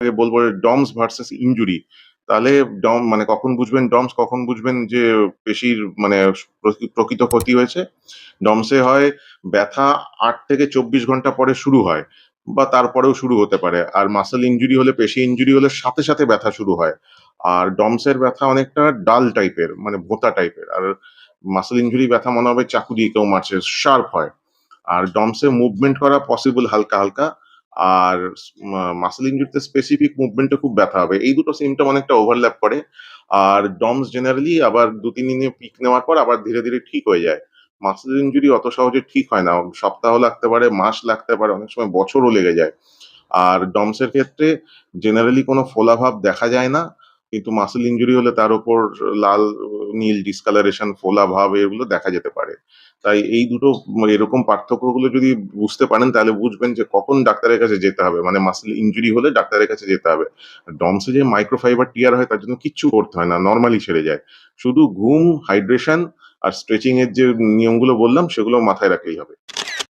আগে বলব Doms versus injury তাহলে ডম মানে কখন বুঝবেন ডমস কখন বুঝবেন যে পেশির মানে প্রকৃত ক্ষতি হয়েছে। ডমসে হয় ব্যথা আট থেকে চব্বিশ ঘণ্টা পরে শুরু হয় বা তারপরেও শুরু হতে পারে। আর মাসেল ইনজুরি হলে পেশি ইনজুরি হলে সাথে সাথে ব্যথা শুরু হয়। আর ডমসের ব্যথা অনেকটা ডাল টাইপের মানে ভোঁতা টাইপের আর মাসেল ইনজুরি ব্যথা মনে হবে চাকু দিয়ে কেউ মারছে শার্প হয়। আর ডমসে মুভমেন্ট করা পসিবল হালকা হালকা। আর মাসেল ইঞ্জুরিতে স্পেসিফিক মুভমেন্টে খুব ব্যথা হবে। এই দুটো সিমটম অনেকটা ওভারল্যাপ করে। আর ডমস জেনারেলি আবার দু, তিন দিনে পিক নেওয়ার পর আবার ধীরে ধীরে ঠিক হয়ে যায়। মাসেল ইঞ্জুরি অত সহজে ঠিক হয় না। সপ্তাহ লাগতে পারে, মাস লাগতে পারে, অনেক সময় বছরও লেগে যায়। আর ডমসের ক্ষেত্রে জেনারেলি কোনো ফোলাভাব দেখা যায় না। কিন্তু মাসেল ইনজুরি হলে তার উপর লাল, নীল ডিসকালারেশন ফোলা ভাব এগুলো দেখা যেতে পারে। তাই এই দুটো এরকম পার্থক্যগুলো যদি বুঝতে পারেন, তাহলে বুঝবেন যে কখন ডাক্তারের কাছে যেতে হবে। মানে মাসেল ইনজুরি হলে ডাক্তারের কাছে যেতে হবে। ডমসে যে মাইক্রোফাইবার টিয়ার হয়, তার জন্য কিচ্ছু করতে হয় না নর্মালি সেরে যায়। শুধু ঘুম হাইড্রেশন আর স্ট্রেচিং এর যে নিয়মগুলো বললাম, সেগুলো মাথায় রাখলেই হবে।